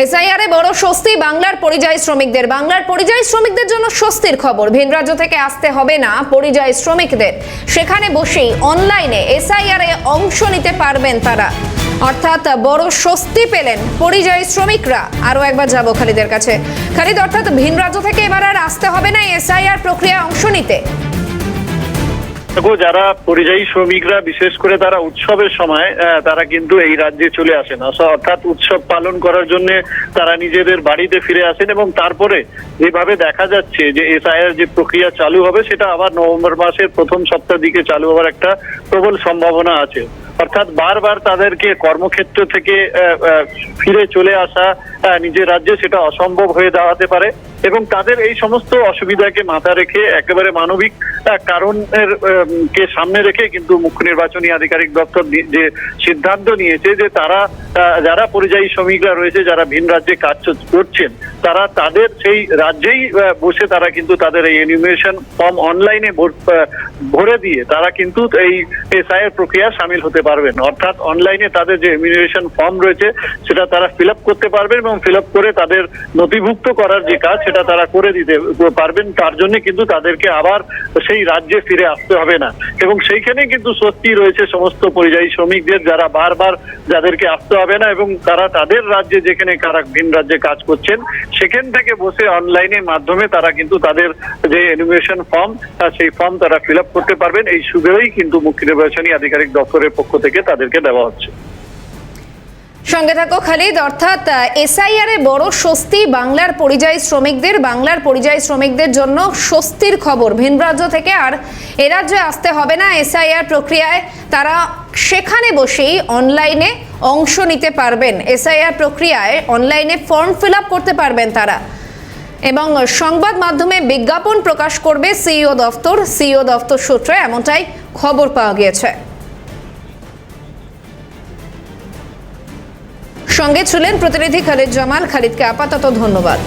এসআইআরে বড় স্বস্তি বাংলার পরিযায়ী শ্রমিকদের। বাংলার পরিযায়ী শ্রমিকদের জন্য স্বস্তির খবর। ভিন রাজ্য থেকে আসতে হবে না পরিযায়ী শ্রমিকদের। সেখানে বসেই অনলাইনে এসআইআরে অংশ নিতে পারবেন তারা। অর্থাৎ বড় স্বস্তি পেলেন পরিযায়ী শ্রমিকরা। আরও একবার যাব খালিদের কাছে। খালিদ, অর্থাৎ ভিন রাজ্য থেকে এবার আর আসতে হবে না এসআইআর প্রক্রিয়ায় অংশ নিতে। দেখো যারা পরিযায়ী শ্রমিকরা, বিশেষ করে তারা উৎসবের সময় তারা কিন্তু এই রাজ্যে চলে আসেন। অর্থাৎ অর্থাৎ উৎসব পালন করার জন্য তারা নিজেদের বাড়িতে ফিরে আসেন এবং তারপরে যেভাবে দেখা যাচ্ছে যে এসআইআর যে প্রক্রিয়া চালু হবে, সেটা আবার নভেম্বর মাসের প্রথম সপ্তাহ দিকে চালু হওয়ার একটা প্রবল সম্ভাবনা আছে। অর্থাৎ বারবার তাদেরকে কর্মক্ষেত্র থেকে ফিরে চলে আসা নিজের রাজ্যে সেটা অসম্ভব হয়ে দাঁড়াতে পারে এবং তাদের এই সমস্ত অসুবিধাকে মাথা রেখে একেবারে মানবিক কারণের কে সামনে রেখে কিন্তু মুখ্য নির্বাচনী আধিকারিক দপ্তর যে সিদ্ধান্ত নিয়েছে যে তারা যারা পরিযায়ী শ্রমিকরা রয়েছে, যারা ভিন রাজ্যে কাজ করছেন, তারা তাদের সেই রাজ্যেই বসে তারা কিন্তু তাদের এই এনিমেশন ফর্ম অনলাইনে ভরে দিয়ে তারা কিন্তু এই এসআইয়ের প্রক্রিয়া সামিল হতে পারবেন। অর্থাৎ অনলাইনে তাদের যে এমিনেশন ফর্ম রয়েছে, সেটা তারা ফিল করতে পারবেন এবং ফিল করে তাদের নথিভুক্ত করার যে কাজ, সেটা তারা করে দিতে পারবেন। তার জন্য কিন্তু তাদেরকে আবার সেই রাজ্যে ফিরে আসতে হবে না। এবং সেইখানে কিন্তু সত্যি রয়েছে সমস্ত পরিযায়ী শ্রমিকদের যারা বারবার যাদেরকে আসতে হবে না এবং তারা তাদের রাজ্যে যেখানে কারা ভিন রাজ্যে কাজ করছেন, সেখান থেকে বসে অনলাইনের মাধ্যমে তারা কিন্তু তাদের যে এনিমেশন ফর্ম সেই ফর্ম তারা ফিল করতে পারবেন। এই সুবিধাই কিন্তু মুখ্য নির্বাচনী আধিকারিক দপ্তরের পক্ষ থেকে তাদেরকে দেওয়া হচ্ছে। সঙ্গে থাকো খালিদ, অর্থাৎ এসআইআর এ বড় স্বস্তি বাংলার পরিযায়ী শ্রমিকদের, বাংলার পরিযায়ী শ্রমিকদের জন্য স্বস্তির খবর। ভিন রাজ্য থেকে আর এ রাজ্যে আসতে হবে না এসআইআর প্রক্রিয়ায়। তারা সেখানে বসেই অনলাইনে অংশ নিতে পারবেন। এসআইআর প্রক্রিয়ায় অনলাইনে ফর্ম ফিল করতে পারবেন তারা। এবং সংবাদ মাধ্যমে বিজ্ঞাপন প্রকাশ করবে সিইও দফতর। সিইও দফতর সূত্রে এমনটাই খবর পাওয়া গিয়েছে। সঙ্গে ছিলেন প্রতিনিধি খালিদ জামাল। খালিদকে আপাতত ধন্যবাদ।